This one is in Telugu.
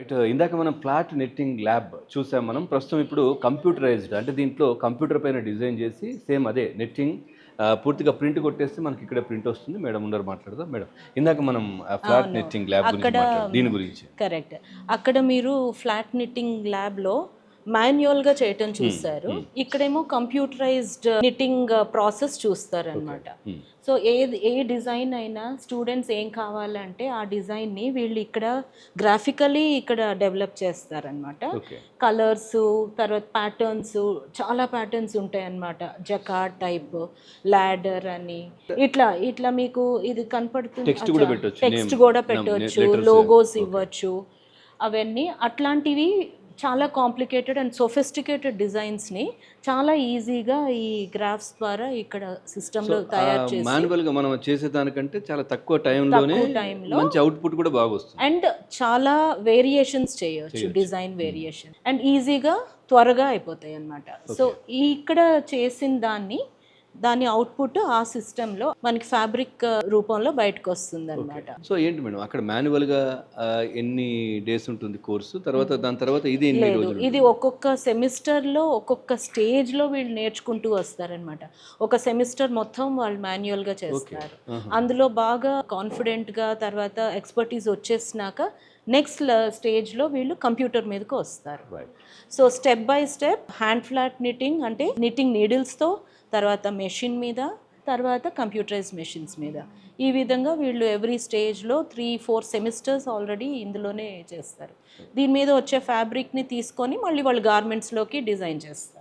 రైట్ ఇందాక మనం ఫ్లాట్ నెట్టింగ్ ల్యాబ్ చూసాం మనం. ప్రస్తుతం ఇప్పుడు కంప్యూటరైజ్డ్ అంటే దీంట్లో కంప్యూటర్ పైన డిజైన్ చేసి సేమ్ అదే నెట్టింగ్ పూర్తిగా ప్రింట్ కొట్టేస్తే మనకి ఇక్కడ ప్రింట్ వస్తుంది. మేడం ఉండరు మాట్లాడదాం. మేడం ఇందాక మనం ఫ్లాట్. నెట్టింగ్ ల్యాబ్ దీని గురించి. కరెక్ట్. అక్కడ మీరు ఫ్లాట్ నిట్టింగ్ ల్యాబ్లో మాన్యువల్గా చేయటం చూస్తారు ఇక్కడేమో కంప్యూటరైజ్డ్ నిట్టింగ్ ప్రాసెస్ చూస్తారు అనమాట. సో ఏ ఏ డిజైన్ అయినా స్టూడెంట్స్ ఏం కావాలంటే ఆ డిజైన్ని వీళ్ళు ఇక్కడ గ్రాఫికలీ ఇక్కడ డెవలప్ చేస్తారనమాట కలర్స్ తర్వాత ప్యాటర్న్స్ చాలా ప్యాటర్న్స్ ఉంటాయి అన్నమాట జకాట్ టైప్ ల్యాడర్ అని. ఇట్లా ఇట్లా మీకు ఇది కనపడుతుంది టెక్స్ట్ కూడా పెట్టవచ్చు లోగోస్. ఇవ్వచ్చు అవన్నీ అట్లాంటివి చాలా కాంప్లికేటెడ్ అండ్ సొఫిస్టికేటెడ్ డిజైన్స్ని చాలా ఈజీగా ఈ గ్రాఫ్స్ ద్వారా ఇక్కడ సిస్టంలో తయారు చేసి మాన్యువల్గా మనం చేసేదానికంటే చాలా తక్కువ టైంలోనే మంచి అవుట్పుట్ కూడా బాగా వస్తుంది. అండ్ చాలా వేరియేషన్స్ చేయొచ్చు డిజైన్ వేరియేషన్. అండ్ ఈజీగా త్వరగా అయిపోతాయి అన్నమాట. సో ఇక్కడ చేసిన దాన్ని దాని అవుట్పుట్ ఆ సిస్టంలో మనకి ఫ్యాబ్రిక్ రూపంలో బయటకు వస్తుంది అనమాట సో ఏంటి మేడం? అక్కడ మాన్యువల్గా ఎన్ని డేస్ ఉంటుంది కోర్సు? తర్వాత దాని తర్వాత ఇది ఎన్ని లేదు. రోజులు ఇది ఒక్కొక్క సెమిస్టర్లో ఒక్కొక్క స్టేజ్లో వీళ్ళు నేర్చుకుంటూ వస్తారనమాట ఒక సెమిస్టర్ మొత్తం వాళ్ళు మాన్యువల్గా చేస్తారు. అందులో బాగా కాన్ఫిడెంట్గా తర్వాత ఎక్స్పర్టీస్ వచ్చేసినాక నెక్స్ట్ స్టేజ్లో వీళ్ళు కంప్యూటర్ మీదకి వస్తారు. So step by step hand flat knitting అంటే నిట్టింగ్ నీడిల్స్తో తర్వాత మెషిన్ మీద తర్వాత కంప్యూటరైజ్ మెషిన్స్ మీద. ఈ విధంగా వీళ్ళు ఎవ్రీ స్టేజ్లో త్రీ ఫోర్ సెమిస్టర్స్ ఆల్రెడీ ఇందులోనే చేస్తారు. దీని మీద వచ్చే ఫ్యాబ్రిక్ని తీసుకొని మళ్ళీ వాళ్ళు గార్మెంట్స్లోకి డిజైన్ చేస్తారు.